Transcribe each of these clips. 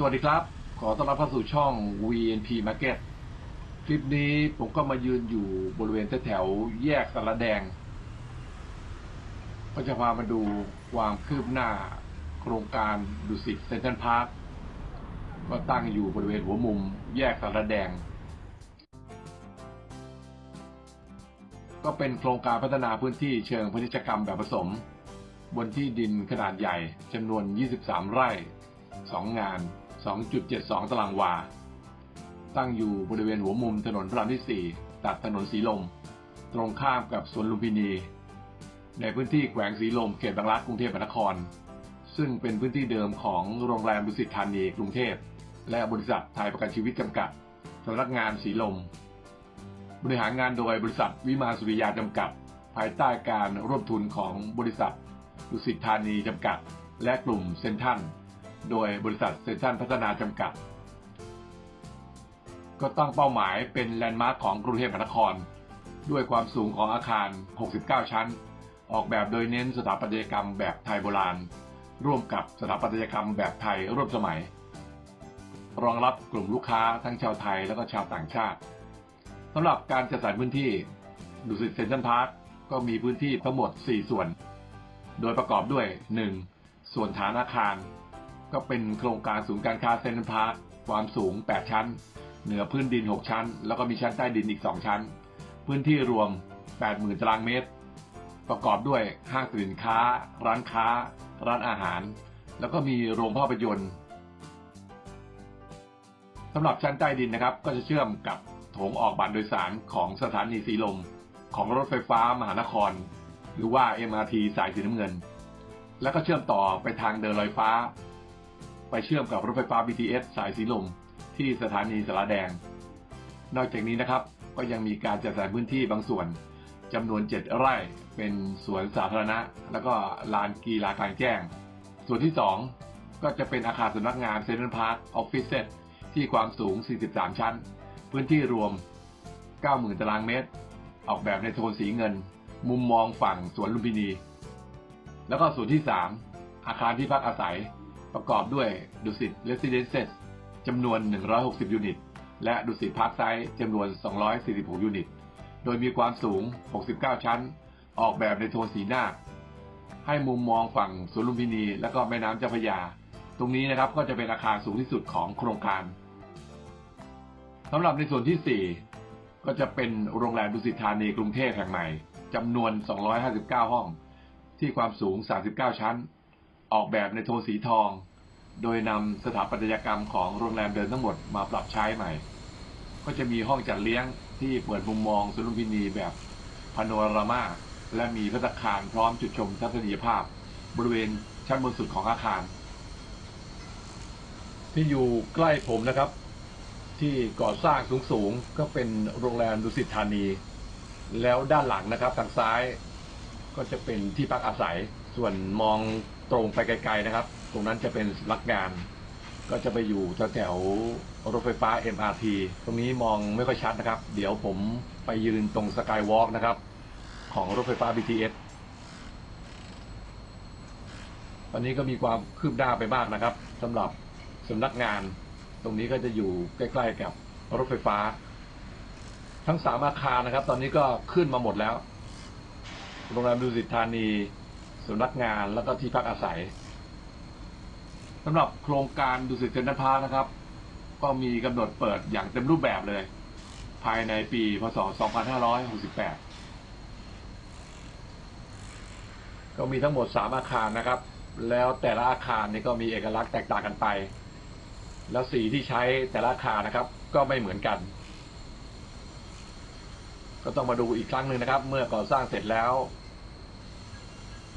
สวัสดีครับ ขอต้อนรับเข้าสู่ช่อง VNP Market คลิปนี้ผมก็มายืนอยู่บริเวณแถวแยกสารแดง ก็จะพามาดูความคืบหน้าโครงการดุสิตเซ็นทรัลพาร์คก็ตั้งอยู่บริเวณหัวมุมแยกสารแดง ก็เป็นโครงการพัฒนาพื้นที่เชิงพาณิชยกรรมแบบผสม บนที่ดินขนาดใหญ่จำนวน 23 ไร่2งาน 2.72 ตารางวา ตั้งอยู่บริเวณหัวมุมถนนพระรามที่ 4 ตัดถนนสีลม ตรงข้ามกับสวนลุมพินี ในพื้นที่แขวงสีลมเขตบางรักกรุงเทพมหานคร ซึ่งเป็นพื้นที่เดิมของโรงแรมดุสิตธานีกรุงเทพ และบริษัทไทยประกันชีวิตจำกัดสำนักงานสีลม บริหารงานโดยบริษัทวิมาสุริยาจำกัด ภายใต้การร่วมทุนของบริษัทดุสิตธานีจำกัด และกลุ่มเซนทัน โดยบริษัทเซนทรันพัฒนาจำกัด ก็ตั้งเป้าหมายเป็นแลนด์มาร์คของกรุงเทพมหานคร ด้วยความสูงของอาคาร 69 ชั้น ออกแบบโดยเน้นสถาปัตยกรรมแบบไทยโบราณ ร่วมกับสถาปัตยกรรมแบบไทยร่วมสมัย รองรับกลุ่มลูกค้าทั้งชาวไทยและก็ชาวต่างชาติสำหรับการจัดสรรพื้นที่ดุสิตเซ็นทรัลพาร์คก็มีพื้นที่ทั้งหมด 4 ส่วน โดยประกอบด้วย 1. ส่วนฐานอาคาร ก็เป็นโครงการศูนย์การค้าเซ็นทรัลพาร์คความสูง 8 ชั้น เหนือพื้นดิน 6 ชั้น แล้วก็มีชั้นใต้ดินอีก 2 ชั้น พื้นที่รวม 80,000 ตารางเมตร ประกอบด้วยห้างสินค้า ร้านค้า ร้านอาหาร แล้วก็มีโรงภาพยนตร์สำหรับชั้นใต้ดินนะครับ ก็จะเชื่อมกับโถงออกบัตรโดยสารของสถานีสีลม ของรถไฟฟ้ามหานคร หรือว่า MRT สายสีน้ำเงิน แล้วก็เชื่อมต่อไปทางเดินลอยฟ้า ไปเชื่อมกับรถไฟฟ้า BTS สายสีลม ที่สถานีสารแดง นอกจากนี้นะครับก็ยังมีการจัดสรรพื้นที่บางส่วนจำนวน 7 ไร่เป็นสวนสาธารณะ แล้วก็ลานกีฬากลางแจ้ง ส่วนที่ 2 ก็จะเป็นอาคารสำนักงานเซ็นทรัลพาร์คออฟฟิศเซตที่ความสูง 43 ชั้น พื้นที่รวม 90,000 ตารางเมตร ออกแบบในโทนสีเงิน มุมมองฝั่งสวนลุมพินี แล้วก็ส่วนที่ 3 อาคารที่พักอาศัย ประกอบด้วยดุสิตเรสซิเดนเซสจำนวน 160 ยูนิต และดุสิตพาร์คไซต์จำนวน 246 ยูนิต โดยมีความสูง 69 ชั้น ออกแบบในโทนสีหน้า ให้มุมมองฝั่งสวนลุมพินี และก็แม่น้ำเจ้าพระยา ตรงนี้นะครับก็จะเป็นอาคารสูงที่สุดของโครงการสำหรับในส่วนที่ 4 ก็จะเป็นโรงแรมดุสิตธานีกรุงเทพแห่งใหม่จำนวน 259 ห้อง ที่ความสูง 39 ชั้น ออกแบบในโทนสีทอง โดยนำสถาปัตยกรรมของโรงแรมเดิมทั้งหมดมาปรับใช้ใหม่ ก็จะมีห้องจัดเลี้ยงที่เปิดมุมมองสวนลุมพินีแบบพาโนรามา และมีพัตตาคารพร้อมจุดชมทัศนียภาพ บริเวณชั้นบนสุดของอาคาร ที่อยู่ใกล้ผมนะครับ ที่ก่อสร้างสูงๆก็เป็นโรงแรมดุสิตธานี แล้วด้านหลังนะครับทางซ้ายก็จะเป็นที่พักอาศัยส่วนมอง ตรงไปไกลๆนะครับ ตรงนั้นจะเป็นสำนักงาน ก็จะไปอยู่แถวรถไฟฟ้า MRT ตรงนี้มองไม่ค่อยชัดนะครับ เดี๋ยวผมไปยืนตรงสกายวอล์กนะครับ ของรถไฟฟ้า BTS ตอนนี้ก็มีความคืบหน้าไปมากนะครับสำหรับสำนักงาน ตรงนี้ก็จะอยู่ใกล้ๆกับรถไฟฟ้า ทั้งสามอาคารนะครับ ตอนนี้ก็ขึ้นมาหมดแล้วโรงแรมดุสิตธานี สำนักงานแล้วก็ที่พักอาศัยสำหรับโครงการดุสิตเซ็นทรัลพาร์คนะครับ ก็มีกำหนดเปิดอย่างเต็มรูปแบบเลย ภายในปี พศ 2568 ก็มีทั้งหมด 3 อาคารนะครับ แล้วแต่ละอาคารนี่ก็มีเอกลักษณ์แตกต่างกันไป แล้วสีที่ใช้แต่ละอาคารนะครับ ก็ไม่เหมือนกัน ก็ต้องมาดูอีกครั้งหนึ่งนะครับ เมื่อก่อสร้างเสร็จแล้ว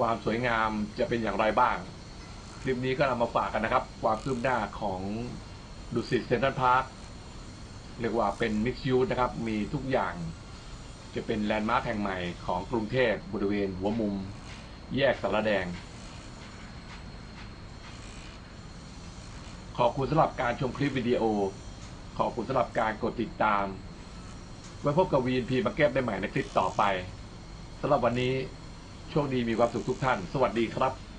ความสวยงามจะเป็นอย่างไรบ้าง คลิปนี้ก็นำมาฝากกันนะครับ ความคืบหน้าของดุสิตเซ็นทรัลพาร์คเรียกว่าเป็นมิกซ์ยูนะครับ มีทุกอย่างจะเป็นแลนด์มาร์คแห่งใหม่ของกรุงเทพบริเวณหัวมุม แยกสารแดง ขอบคุณสำหรับการชมคลิปวิดีโอ ขอบคุณสำหรับการกดติดตาม ไว้พบกับ VNP Market ได้ใหม่ในคลิปต่อไปสำหรับวันนี้ โชคดีมีความสุขทุกท่าน สวัสดีครับ